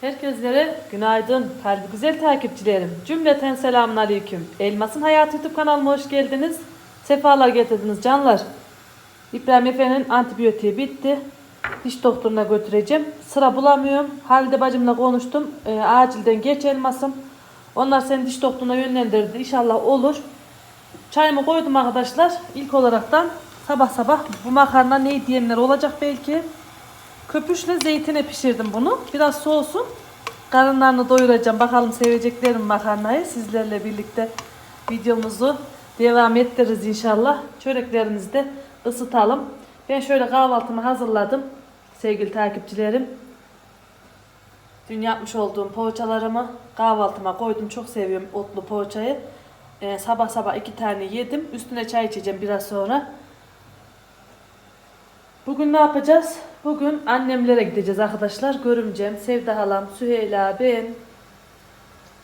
Herkeslere günaydın kalbi güzel takipçilerim. Cümleten selamun aleyküm. Elmas'ın Hayatı YouTube kanalıma hoş geldiniz. Sefalar getirdiniz canlar. İbrahim Efe'nin antibiyotiği bitti. Diş doktoruna götüreceğim. Sıra bulamıyorum. Halide bacımla konuştum. Ee, acilden geç Elmas'ım. Onlar seni diş doktoruna yönlendirdi. İnşallah olur. Çayımı koydum arkadaşlar. İlk olaraktan sabah sabah bu makarna ne diyenler olacak belki. Köpüşle zeytine pişirdim bunu. Biraz soğusun. Karınlarını doyuracağım. Bakalım seveceklerim makarnayı. Sizlerle birlikte videomuzu devam ettiririz inşallah. Çöreklerimizi de ısıtalım. Ben şöyle kahvaltımı hazırladım. Sevgili takipçilerim. Dün yapmış olduğum poğaçalarımı kahvaltıma koydum. Çok seviyorum otlu poğaçayı. Ee, sabah sabah iki tane yedim. Üstüne çay içeceğim biraz sonra. Bugün ne yapacağız? Bugün annemlere gideceğiz arkadaşlar. Görümcem, Sevda halam, Süheyla, ben.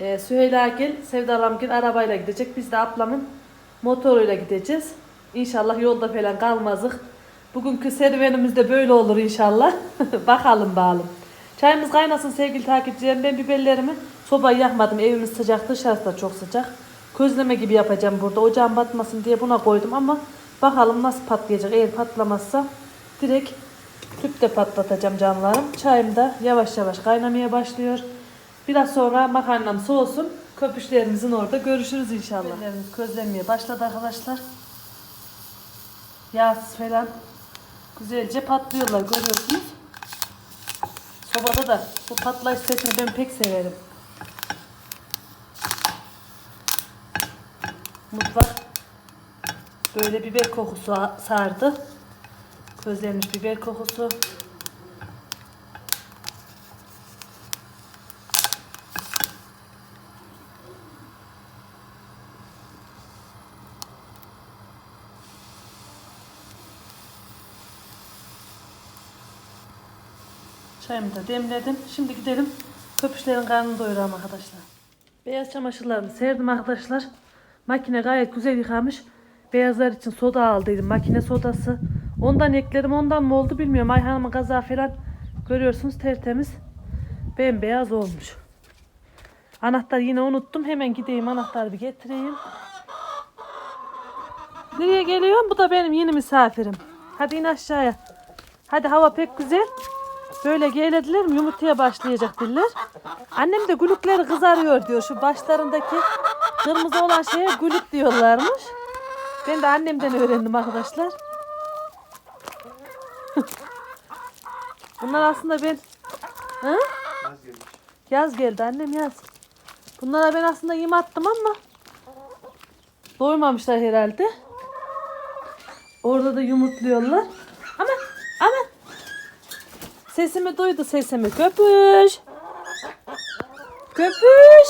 Ee, Süheyla gel, Sevda halam gel arabayla gidecek. Biz de ablamın motoruyla gideceğiz. İnşallah yolda falan kalmazık. Bugünkü serüvenimiz de böyle olur inşallah. Bakalım bakalım. Çayımız kaynasın sevgili takipçilerim. Ben biberlerimi sobayı yakmadım. Evimiz sıcak, dışarısı da çok sıcak. Közleme gibi yapacağım burada. Ocağın batmasın diye buna koydum ama bakalım nasıl patlayacak. Eğer patlamazsa direkt tüpte patlatacağım canlarım. Çayım da yavaş yavaş kaynamaya başlıyor. Biraz sonra makarnam soğusun. Köpüşlerimizin orada görüşürüz inşallah. Biberlerimiz közlenmeye başladı arkadaşlar. Yağsız falan güzelce patlıyorlar görüyorsunuz. Sobada da bu patlayış sesini ben pek severim. Mutfak böyle biber kokusu sardı. Közlenmiş biber kokusu. Çayımı da demledim. Şimdi gidelim köpüşlerin karnını doyuralım arkadaşlar. Beyaz çamaşırlarımı serdim arkadaşlar. Makine gayet güzel yıkamış. Beyazlar için soda aldıydım. Makine sodası. Ondan ekledim. Ondan mı oldu bilmiyorum. Ayhan'ımın kaza falan görüyorsunuz tertemiz. Bembeyaz olmuş. Anahtarı yine unuttum. Hemen gideyim anahtarı bir getireyim. Nereye geliyorum? Bu da benim yeni misafirim. Hadi in aşağıya. Hadi hava pek güzel. Böyle geylediler mi yumurtaya başlayacak diller. Annem de gülükleri kızarıyor diyor. Şu başlarındaki kırmızı olan şeye gülük diyorlarmış. Ben de annemden öğrendim arkadaşlar. Bunlar aslında ben... Hı? Yaz geldi annem yaz. Bunlara ben aslında yem attım ama doymamışlar herhalde. Orada da yumurtluyorlar. Ama ama Sesimi duydu sesimi. Köpüş. Köpüş.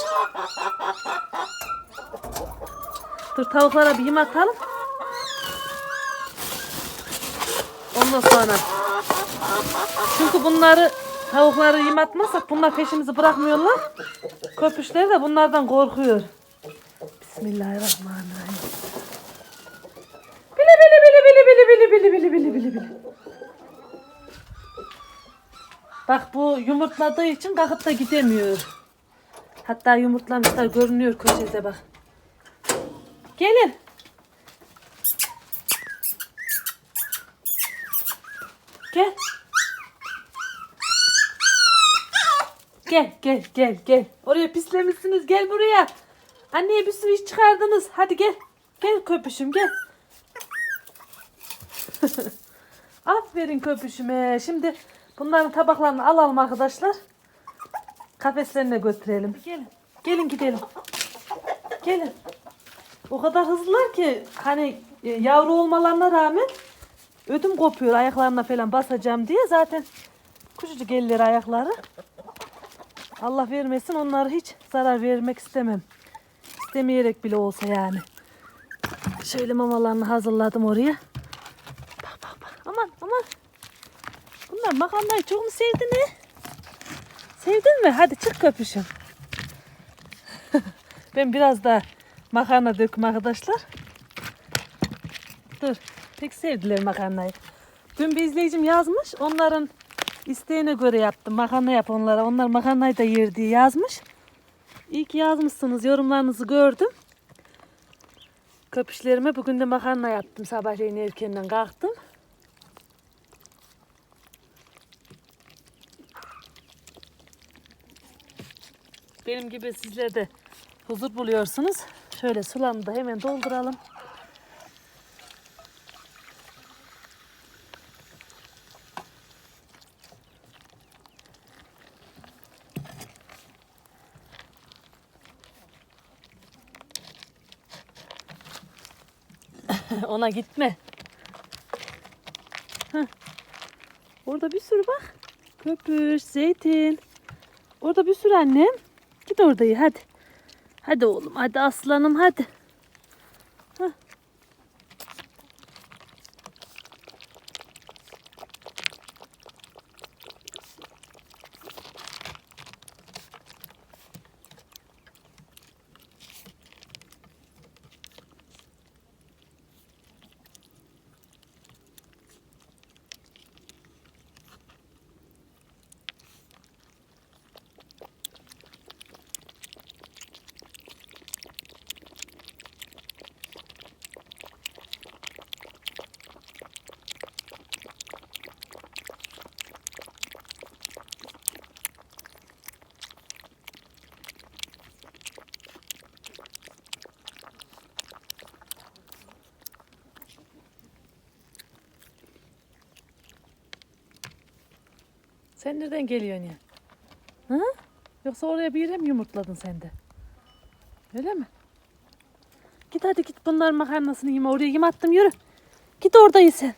Dur tavuklara bir yem atalım. Ondan sonra. Çünkü bunları tavukları yem atmazsak bunlar peşimizi bırakmıyorlar. Köpüşler de bunlardan korkuyor. Bismillahirrahmanirrahim. Bili bili bili bili bili bili bili bili bili bili. Bak bu yumurtladığı için kalkıp da gidemiyor. Hatta yumurtlamışlar görünüyor köşede bak. Gelin. Gel. Gel gel gel gel. Oraya pislemişsiniz gel buraya. Anneye bir sürü iş çıkardınız. Hadi gel. Gel köpüşüm gel. Aferin köpüşüme. Şimdi bunların tabaklarını alalım arkadaşlar. Kafeslerine götürelim. Gelin. Gelin gidelim. Gelin. O kadar hızlılar ki hani e, yavru olmalarına rağmen ödüm kopuyor ayaklarına falan basacağım diye. Zaten küçücük elleri ayakları. Allah vermesin onları hiç zarar vermek istemem. İstemeyerek bile olsa yani. Şöyle mamalarını hazırladım oraya. Bak bak bak. Aman aman. Bunlar makarnayı çok mu sevdi ne? Sevdin mi? Hadi çık köpüşüm. ben biraz daha makarna döküm arkadaşlar. Dur. Pek sevdiler makarnayı. Dün bir izleyicim yazmış. Onların İsteğine göre yaptım. Makarna yap onlara. Onlar makarnayı da yer diye yazmış. İyi ki yazmışsınız. Yorumlarınızı gördüm. Köpüşlerime bugün de makarna yaptım. Sabahleyin erkenden kalktım. Benim gibi sizler de huzur buluyorsunuz. Şöyle sularını da hemen dolduralım. Ona gitme. Heh. Orada bir sürü bak. Köpüş, zeytin. Orada bir sürü annem. Git orada ye hadi. Hadi oğlum hadi aslanım hadi. Sen nereden geliyorsun ya? Hı? Yoksa oraya bir yere mi yumurtladın sen de? Öyle mi? Git hadi git bunların makarnasını yeme. Oraya yem attım yürü. Git orada ye sen.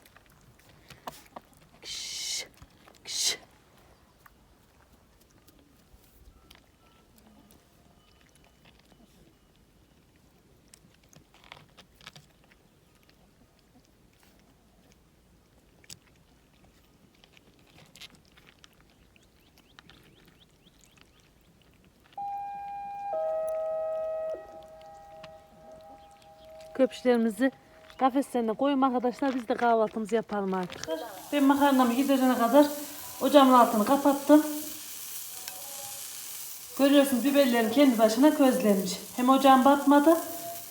Köpüşlerimizi kafeslerine koyun arkadaşlar. Biz de kahvaltımızı yapalım artık. Ben makarnamı giderene kadar ocağımın altını kapattım. Görüyorsunuz biberlerim kendi başına közlenmiş. Hem ocağım batmadı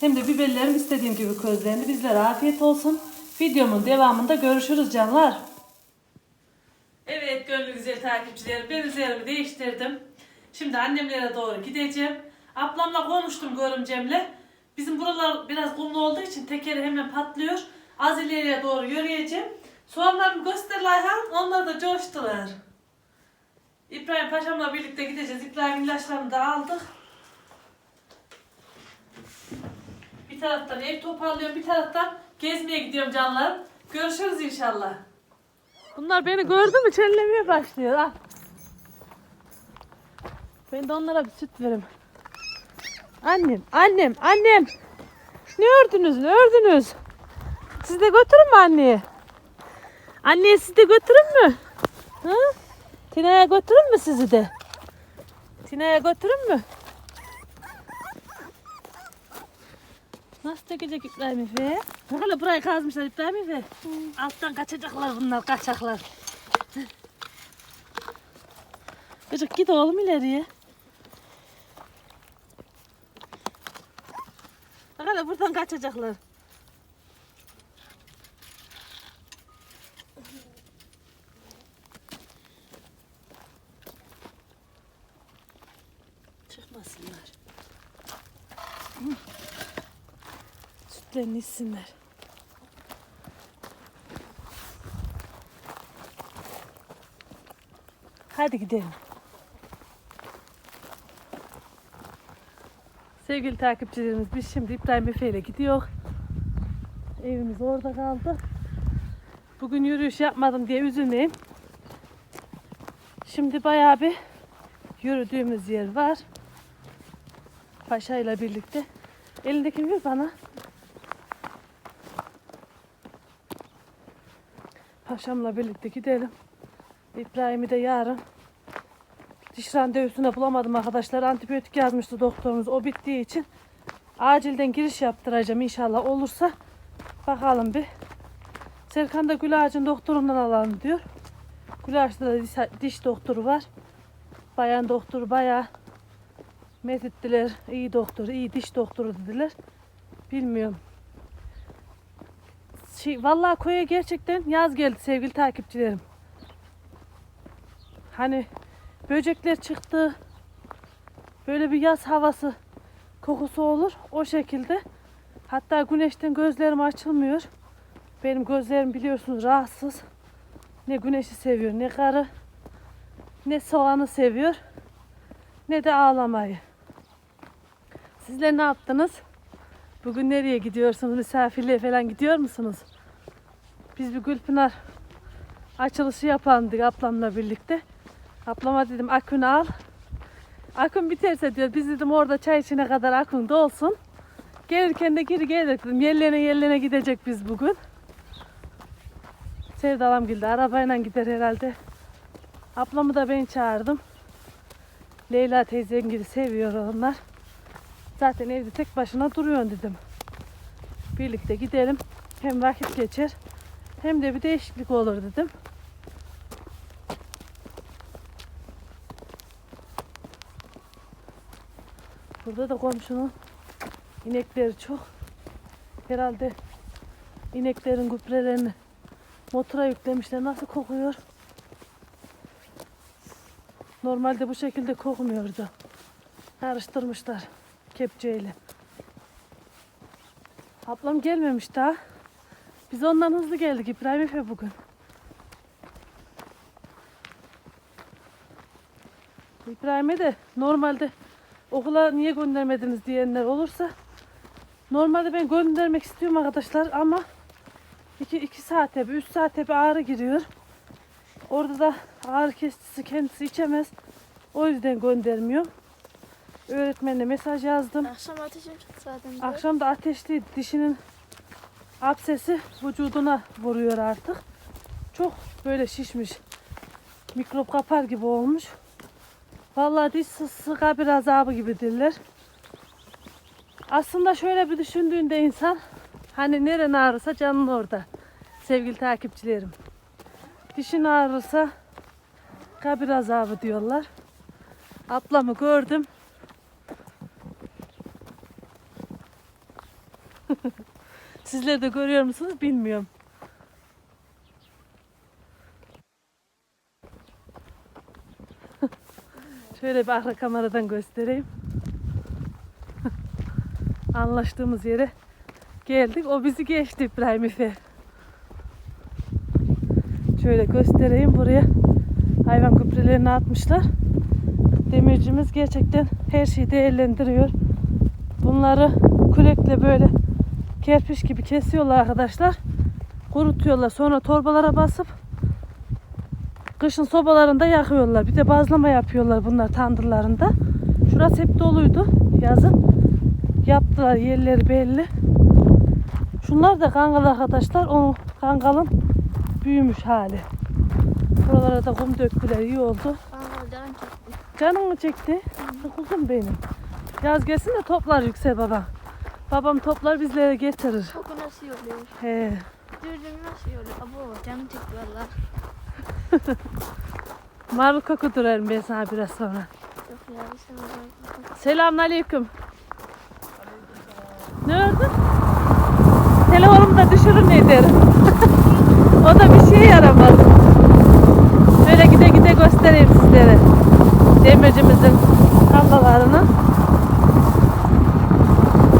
hem de biberlerim istediğim gibi közlendi. Bizlere afiyet olsun. Videomun devamında görüşürüz canlar. Evet gönlü güzel takipçilerim. Ben üzerimi değiştirdim. Şimdi annemlere doğru gideceğim. Ablamla konuştum görümcemle. Bizim buralar biraz kumlu olduğu için tekeri hemen patlıyor. Az ileriye doğru yürüyeceğim. Soğanlarımı göster. Onlar da coştular. İbrahim Paşam'la birlikte gideceğiz. İbrahim ilaçlarını da aldık. Bir taraftan ev toparlıyorum, bir taraftan gezmeye gidiyorum canlarım. Görüşürüz inşallah. Bunlar beni gördü mü çellemeye başlıyor. Al. Ben de onlara bir süt veririm. Annem, annem, annem. Ne ördünüz, ne ördünüz? Siz de götürün mü anneye? Anneye siz de götürün mü? Hı? Tina'ya götürün mü sizi de? Tina'ya götürün mü? Nasıl çekecek İbrahim Efe? Hala burayı kazmışlar İbrahim Efe. Alttan kaçacaklar bunlar, kaçaklar. Çocuk git oğlum ileriye. Bak hele buradan kaçacaklar. Çıkmasınlar. Hı. Sütlerini içsinler. Hadi gidelim. Sevgili takipçilerimiz biz şimdi İbrahim Efe ile gidiyor. Evimiz orada kaldı. Bugün yürüyüş yapmadım diye üzülmeyin. Şimdi bayağı bir yürüdüğümüz yer var. Paşa ile birlikte. Elindekini ver bana. Paşamla birlikte gidelim. İbrahim'i de yarın diş randevusuna bulamadım arkadaşlar. Antibiyotik yazmıştı doktorumuz. O bittiği için acilden giriş yaptıracağım inşallah olursa. Bakalım bir. Serkan da gül ağacın doktorundan alalım diyor. Gülaş'ta da diş, diş doktoru var. Bayan doktoru bayağı methettiler. İyi doktor, iyi diş doktoru dediler. Bilmiyorum. Şey, vallahi koya gerçekten yaz geldi sevgili takipçilerim. Hani böcekler çıktı. Böyle bir yaz havası kokusu olur. O şekilde. Hatta güneşten gözlerim açılmıyor. Benim gözlerim biliyorsunuz rahatsız. Ne güneşi seviyor, ne karı, ne soğanı seviyor, ne de ağlamayı. Sizler ne yaptınız? Bugün nereye gidiyorsunuz? Misafirliğe falan gidiyor musunuz? Biz bir Gülpınar açılışı yapalım dedik ablamla birlikte. Ablama dedim akünü al. Akün biterse diyor biz dedim orada çay içine kadar akün dolsun. Gelirken de geri gelir dedim. Yerlerine yerlerine gidecek biz bugün. Sevdalam geldi. Arabayla gider herhalde. Ablamı da ben çağırdım. Leyla teyzem gibi seviyor onlar. Zaten evde tek başına duruyorsun dedim. Birlikte gidelim. Hem vakit geçer. Hem de bir değişiklik olur dedim. Burada da komşunun inekleri çok. Herhalde ineklerin gübrelerini motora yüklemişler. Nasıl kokuyor? Normalde bu şekilde kokmuyordu. Karıştırmışlar kepçeyle. Ablam gelmemiş daha. Biz ondan hızlı geldik İbrahim Efe bugün. İbrahim'e de normalde okula niye göndermediniz diyenler olursa normalde ben göndermek istiyorum arkadaşlar ama 2 2 saate bir 3 saate bir ağrı giriyor. Orada da ağrı kesicisi kendisi içemez. O yüzden göndermiyorum. Öğretmenine mesaj yazdım. Akşam ateşim çıktı zaten. Akşam da ateşli dişinin absesi vücuduna vuruyor artık. Çok böyle şişmiş. Mikrop kapar gibi olmuş. Vallahi diş sısı kabir azabı gibi diller. Aslında şöyle bir düşündüğünde insan hani neren ağrırsa canın orada. Sevgili takipçilerim. Dişin ağrırsa kabir azabı diyorlar. Ablamı gördüm. Sizler de görüyor musunuz bilmiyorum. Şöyle bir arka kameradan göstereyim. Anlaştığımız yere geldik. O bizi geçti İbrahim. Şöyle göstereyim buraya. Hayvan gübrelerini atmışlar. Demircimiz gerçekten her şeyi değerlendiriyor. Bunları kürekle böyle kerpiç gibi kesiyorlar arkadaşlar. Kurutuyorlar. Sonra torbalara basıp kışın sobalarında yakıyorlar. Bir de bazlama yapıyorlar bunlar tandırlarında. Şurası hep doluydu yazın. Yaptılar yerleri belli. Şunlar da kangal arkadaşlar. O kangalın büyümüş hali. Buralara da kum döktüler. iyi oldu. Bana canım çekti. Canımı çekti. Kuzum benim. Yaz gelsin de toplar yüksel baba. Babam toplar bizlere getirir. Koku nasıl yoluyor? He. Dürdüm nasıl yoluyor? Abo canım çekti valla. Marul koku durarım ben sana biraz sonra. Yok ya şey olacak. Selamünaleyküm. Ne oldu? Telefonumu da düşürür ne derim. o da bir şeye yaramaz. Şöyle gide gide göstereyim sizlere. Demircimizin tarlalarını.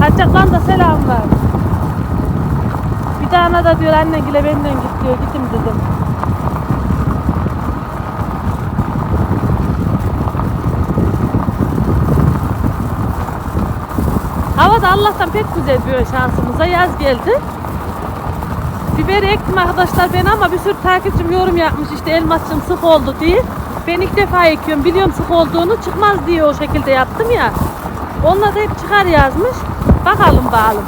Haccaklan da selamlar. Bir tane da diyor annengile benden git diyor. Gittim dedim. Hava Allah'tan pek güzel bir şansımıza yaz geldi. Biber ektim arkadaşlar ben ama bir sürü takipçim yorum yapmış işte elmasçım sık oldu diye. Ben ilk defa ekiyorum biliyorum sık olduğunu çıkmaz diye o şekilde yaptım ya. Onlar da hep çıkar yazmış. Bakalım bakalım.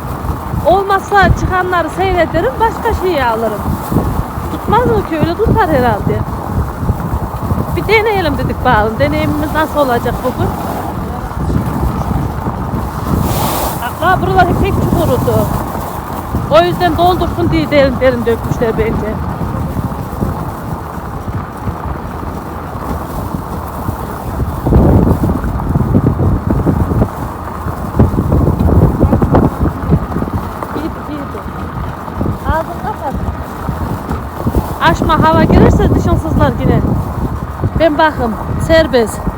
Olmazsa çıkanları seyrederim başka şeyi alırım. Tutmaz mı ki öyle tutar herhalde. Bir deneyelim dedik bakalım. Deneyimimiz nasıl olacak bugün. Aa buralar pek çukurudu. O yüzden doldursun diye derin derin dökmüşler bence. Aşma hava gelirse dışın sızlar yine. Ben bakım serbest.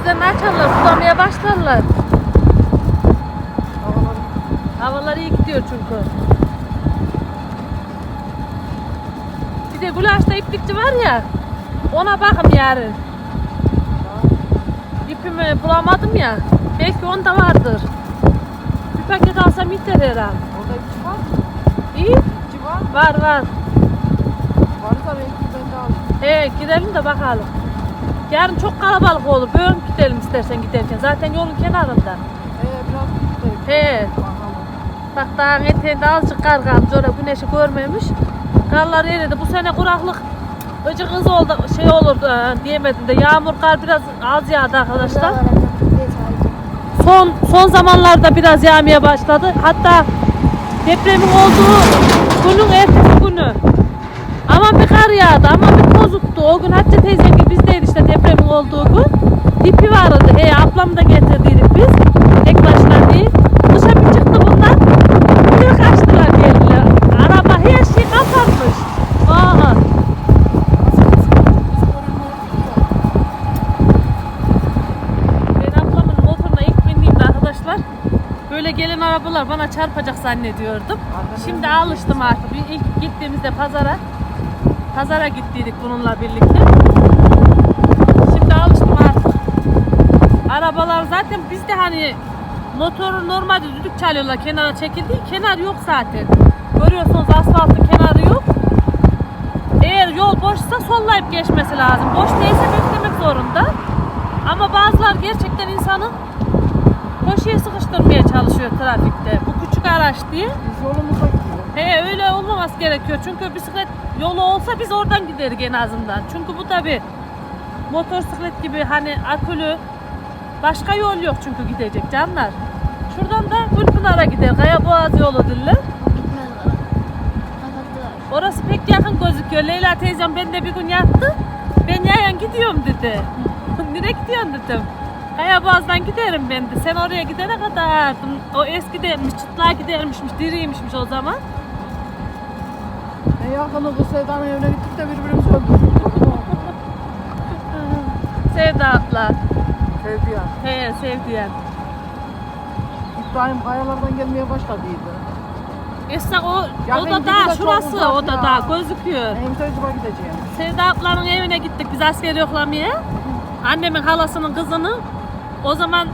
Gözlerini açarlar, sulamaya başlarlar. Havalar iyi gidiyor çünkü. Bir de Gulaş'ta iplikçi var ya, ona bakım yarın. İpimi bulamadım ya, belki onda vardır. Bir paket alsam yeter herhalde. Orada içi var mı? İyi, İçi var mı? var var. Varsa belki ben de alayım. Ee, gidelim de bakalım. Yarın çok kalabalık olur. Bugün gidelim istersen giderken. Zaten yolun kenarında. Ee, biraz gidelim. He. Bak dağın eteğinde azıcık kar kalmış. Orada güneşi görmemiş. Karlar eridi. Bu sene kuraklık ıcı kız oldu. Şey olurdu ha, diyemedim de. Yağmur kar biraz az yağdı arkadaşlar. Son son zamanlarda biraz yağmaya başladı. Hatta depremin olduğu günün ertesi günü. Ama bir kar yağdı ama bir toz uttu. O gün Hatice teyzem gibi bizdeydi işte depremin olduğu gün. Dipi vardı. He ablam da getirdiydik biz. Tek başına değil. Dışa bir çıktı bunlar. Bir kaçtılar geldiler. Araba her şey kapanmış. Aa. Ben ablamın motoruna ilk bindiğimde arkadaşlar böyle gelen arabalar bana çarpacak zannediyordum. Şimdi alıştım artık. İlk gittiğimizde pazara pazara gittiydik bununla birlikte. Şimdi alıştım artık. Arabalar zaten bizde hani motoru normalde düdük çalıyorlar kenara çekildiği kenar yok zaten. Görüyorsunuz asfaltın kenarı yok. Eğer yol boşsa sollayıp geçmesi lazım. Boş değilse beklemek zorunda. Ama bazılar gerçekten insanı koşuya sıkıştırmaya çalışıyor trafikte. Bu küçük araç diye. Biz yolumuza gidiyoruz. He öyle olmaması gerekiyor. Çünkü bisiklet yolu olsa biz oradan gideriz en azından. Çünkü bu tabi motosiklet gibi hani akülü başka yol yok çünkü gidecek canlar. Şuradan da Gülpınar'a gider. Kaya Boğaz yolu diller. Orası pek yakın gözüküyor. Leyla teyzem ben de bir gün yattı. Ben yayan gidiyorum dedi. Nereye gidiyorsun dedim. Kaya Boğaz'dan giderim ben de. Sen oraya gidene kadar. O eski dermiş, çıtlığa gidermişmiş, diriymişmiş o zaman. En yakını kız Sevda'nın evine gittik de birbirimizi öldürdük. Sevda abla. Sevdi ya. He sevdiyen. İbrahim kayalardan gelmeye başladıydı. Esra o, Ya o da de çok şurası uzak o da ya. gözüküyor. En tecrübe gideceğim. Sevda ablanın evine gittik biz asker yoklamaya. Annemin halasının kızını. O zaman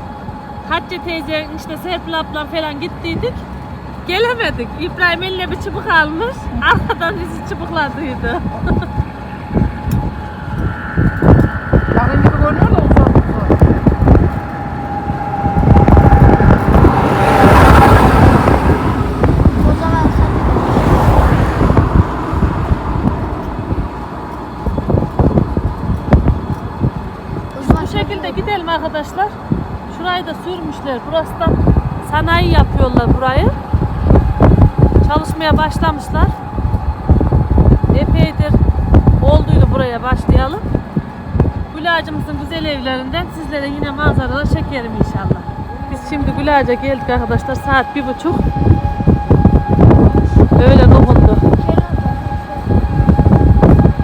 Hatice teyze işte Serpil ablam falan gittiydik. Gelemedik. İbrahim eline bir çubuk almış. Arkadan bizi çubukladıydı. Yakın gibi görünüyor da uzak uzak. O zaman Bu şekilde gidelim arkadaşlar. Şurayı da sürmüşler. Burası da sanayi yapıyorlar burayı. Çalışmaya başlamışlar. Epeydir olduydu buraya başlayalım. Gül güzel evlerinden sizlere yine manzaralar çekerim inşallah. Biz şimdi Gül geldik arkadaşlar. Saat bir buçuk. Öyle dokundu.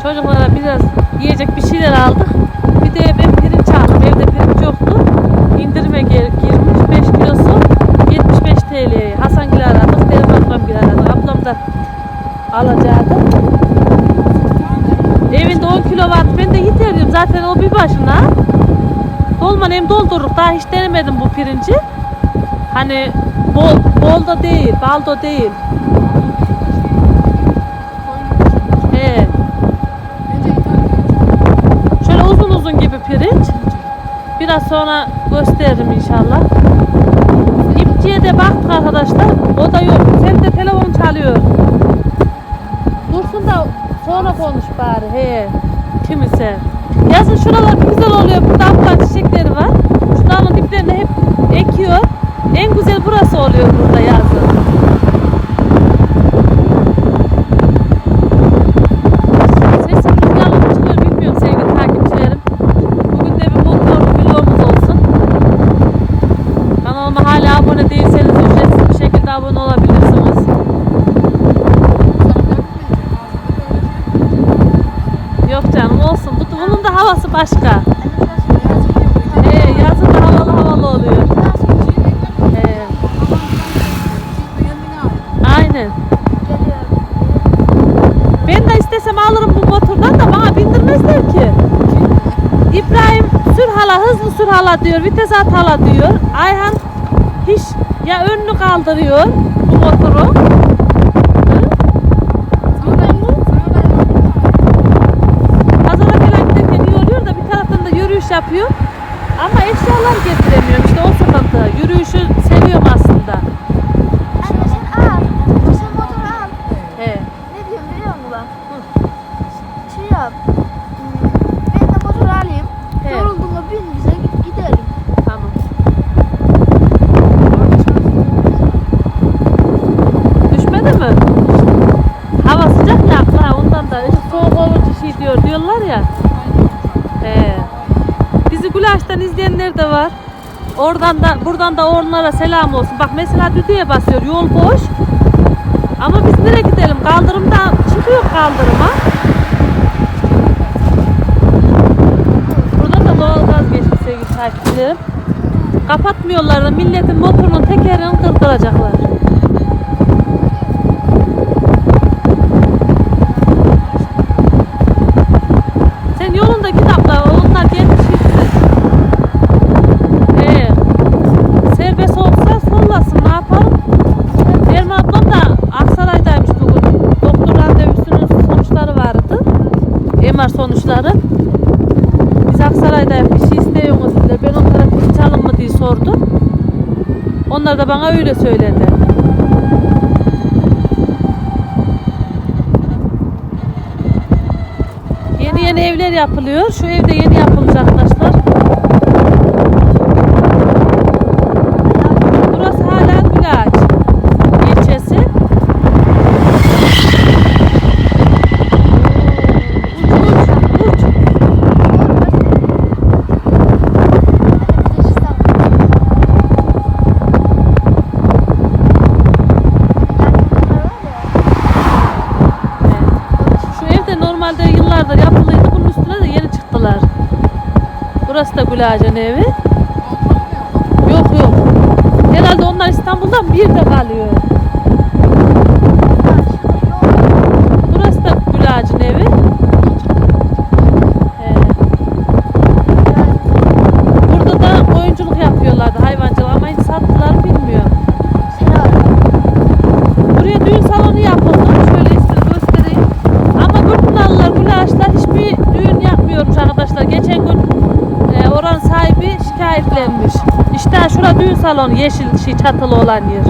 Çocuklara biraz yiyecek bir şeyler aldık. Bir de ben pirinç aldım. Evde pirinç yoktu. İndirime gir- girmiş. 5 kilosu 75 TL'ye. Hasan Gül aradık. Benim ablam Gül aradık. Ablam da alacaktı. Evinde 10 kilo vardı. Ben de yeter diyorum. Zaten o bir başına. Dolman hem doldururuk. Daha hiç denemedim bu pirinci. Hani bol, bol da değil, bal da değil. İtalya Şöyle uzun uzun gibi pirinç. Biraz sonra gösteririm inşallah. İpçiye de baktık arkadaşlar. O da yok. Sen de telefon çalıyor. Sonra konuş bari. He. Kimse. Yazın şuralar güzel oluyor. Burada aptal çiçekleri var. Şunların diplerine hep ekiyor. En güzel burası oluyor burada yazın. Sesim rüzgarlı mı çıkıyor bilmiyorum sevgili takipçilerim. Bugün de bir motor vlogumuz olsun. Kanalıma hala abone değilseniz ücretsiz bir şekilde abone olabilirsiniz. Yok canım olsun. Bu, bunun da havası başka. Ee, yazın da havalı havalı oluyor. Ee, aynen. Ben de istesem alırım bu motordan da bana bindirmezler ki. İbrahim sür hala hızlı sür hala diyor. Vites at hala diyor. Ayhan hiç ya önünü kaldırıyor bu motoru. Hı? Pazara falan giderken iyi oluyor da bir taraftan da yürüyüş yapıyor. Ama eşyalar getiremiyorum işte o sıkıntı. Yürüyüşü seviyorum aslında. Anne sen al. Sen motoru al. He. Ne diyorum biliyor musun bak? Şey yap. Hmm, Ben de motoru alayım. He. Yorulduğunda bin bize git- gidelim. Tamam. Düşmedi mi? Hava sıcak ya ha, ondan da işte soğuk olunca şey diyor diyorlar ya. He. Bizi Gülaş'tan izleyenler de var. Oradan da buradan da onlara selam olsun. Bak mesela düdüğe basıyor yol boş. Ama biz nereye gidelim? Kaldırımda çıkıyor kaldırıma. Burada da doğalgaz geçti sevgili takipçilerim. Kapatmıyorlar da milletin motorunun tekerini kırdıracaklar. Sen yolunda kitaplar onlar gelmiş gitsin. Ee, serbest olsa sollasın ne yapalım? Derman ablam da Aksaray'daymış bugün. Doktor randevusunun sonuçları vardı. MR sonuçları. Biz Aksaray'dayız bir şey istiyorsunuz dediler. Ben onlara hiç alın mı diye sordum. Onlar da bana öyle söyledi. Yeni yeni evler yapılıyor. Şu evde yeni yapılacak arkadaşlar. Burası hala Gülaç ilçesi. Uç, uç, uç. Şu evde normalde yıllardır yapılıydı. Bunun üstüne de yeni çıktılar. Burası da Gülacın evi. Yok yok. Herhalde onlar İstanbul'dan bir de kalıyor. Burası da Gülacın evi. He. Burada da oyunculuk yapıyorlardı hayvancılık ama hiç sattılar mı bilmiyorum. Buraya düğün salonu yapıldı. Şöyle ismini göstereyim. Ama Gürpınarlılar, Gülaşlar hiçbir düğün yapmıyormuş arkadaşlar. Geçen gün e, oranın sahibi şikayetlenmiş. İşte şura düğün salonu yeşil şey çatılı olan yer.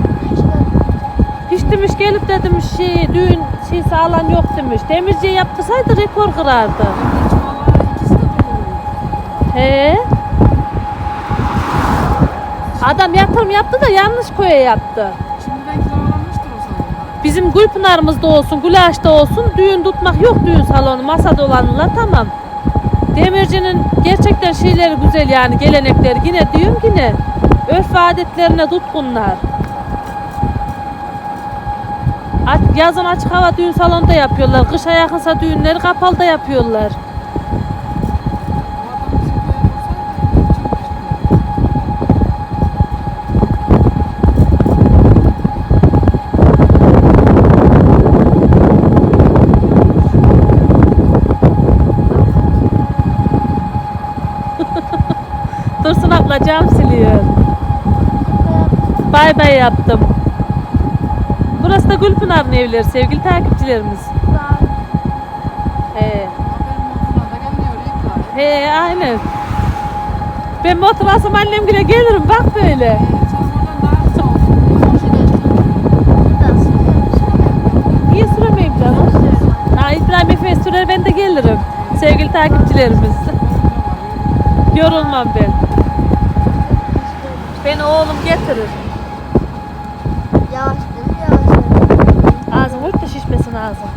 Hiç demiş gelip de demiş şey düğün şeysi alan yok demiş. Demirciye yaptırsaydı rekor kırardı. He. Adam yatırım yaptı da yanlış koya yaptı. Bizim Gülpınar'ımızda olsun, Gülaş'ta olsun düğün tutmak yok düğün salonu, masada olanlar tamam. Demircinin gerçekten şeyleri güzel yani gelenekleri yine diyorum yine örf adetlerine tutkunlar. Yazın açık hava düğün salonunda yapıyorlar. Kışa yakınsa düğünleri kapalıda yapıyorlar. Dursun abla cam siliyor. Bay bay yaptım. Burası da Gülpınar'ın evleri sevgili takipçilerimiz. He. He aynen. Ben motor alsam annem bile gelirim bak böyle. Niye süremeyim canım? Ha İbrahim Efe sürer ben de gelirim. Sevgili takipçilerimiz. Yorulmam ben. Beni oğlum getirir. Yavaş dedim yavaş dedim. Şişmesin ağzım.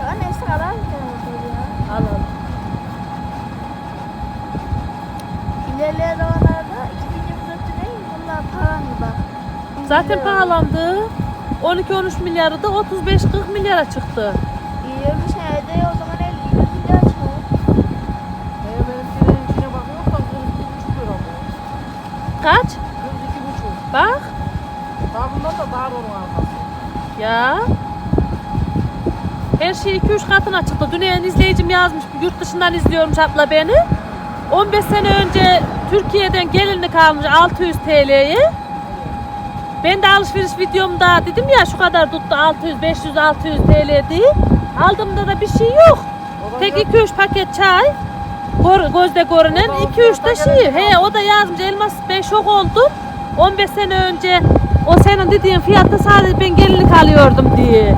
Ya neyse mı ya? Al al. İlerleyen zamanlarda 2024'te değil bunlar paranı bak. Zaten pahalandı. 12-13 milyarı da 35-40 milyara çıktı. 20 senede o zaman 50 100 milyar çıkıyor. Ee, benim trenin içine bakıyorum da 42,5 lira bu. Kaç? 42,5. Bak. Daha bundan da daha onun arkası. Ya. Her şey 2-3 katına çıktı. Dün en izleyicim yazmış. Yurt dışından izliyormuş abla beni. 15 sene önce Türkiye'den gelinlik almış 600 TL'ye. Ben de alışveriş videomda dedim ya şu kadar tuttu 600 500 600 TL diye. Aldığımda da bir şey yok. Tek 2-3 paket çay. Gor, gözde görünen 2-3 de şey. He o da yazmış elmas ben şok oldum. 15 sene önce o senin dediğin fiyatta sadece ben gelinlik alıyordum diye. 600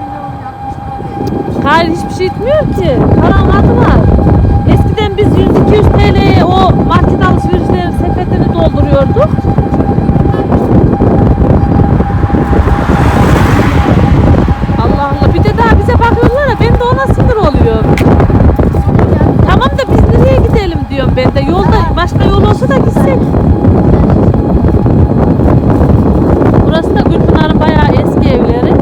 milyon yakmış hadi. Hayır hiçbir şey etmiyor ki. Paranın adı var. Eskiden biz 100-200 TL'ye o market alışverişlerin sepetini dolduruyorduk. Allah Allah bir de daha bize bakıyorlar ya ben de ona sinir oluyorum. Tamam da biz nereye gidelim diyorum ben de. Yolda başka yol olsa da gitsek. Burası da Gülpınar'ın bayağı eski evleri.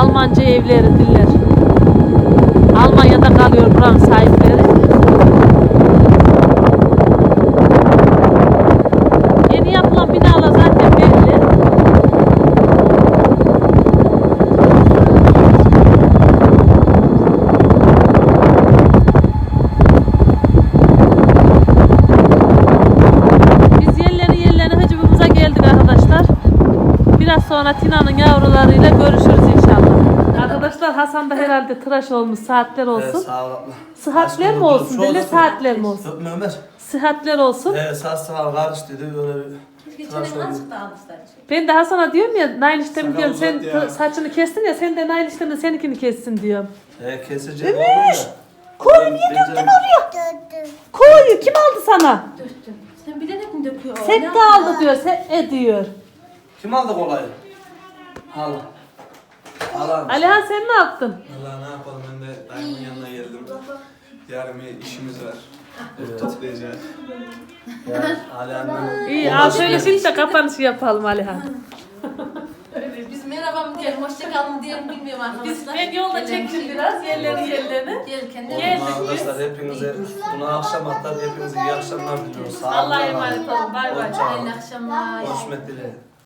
Almanca evleri diller. Almanya'da kalıyor buranın sahipleri. Yeni yapılan binalar zaten belli. Biz yerlerini yerlerini hıcımımıza geldik arkadaşlar. Biraz sonra Tina'nın yavrularıyla görüşürüz inşallah. Arkadaşlar Herhalde tıraş olmuş saatler olsun. Evet, sağ ol abla. Sıhhatler Aşkım, mi olsun? Dile olsun. saatler mi olsun? Öpme Ömer. Sıhhatler olsun. Evet, sağ sağ karış dedi böyle bir tıraş oldu. Ben de Hasan'a diyorum ya Nail işlemi diyorum sen uzat ya. saçını kestin ya sen de Nail işlemde seninkini kessin diyorum. Ee, kesecek oğlum da. Koyu niye Ben- döktün oraya? Koyu kim aldı sana? Döktüm. Sen bilerek mi döküyor? Set de aldı diyor, set e diyor. Kim aldı kolayı? Al. Al al. Alihan sen ne yaptın? Valla ne yapalım ben de dayımın yanına geldim. Yarın bir işimiz var. Toplayacağız. Ya, Ali annem. İyi al şöyle şimdi de kapanışı yapalım Alihan. Biz merhaba mükemmel hoşça kalın diyelim bilmiyorum arkadaşlar. Biz ben yolda Gelen çektim şey- biraz yerleri yerlerini. Gelirken de Gel. Oğlum Arkadaşlar hepinize bunu akşam atlar hepinize iyi akşamlar diliyoruz. Sağ olun. Allah'a emanet olun. Bay bay. Hoşça kalın. Hayırlı akşamlar. Görüşmek dileğiyle.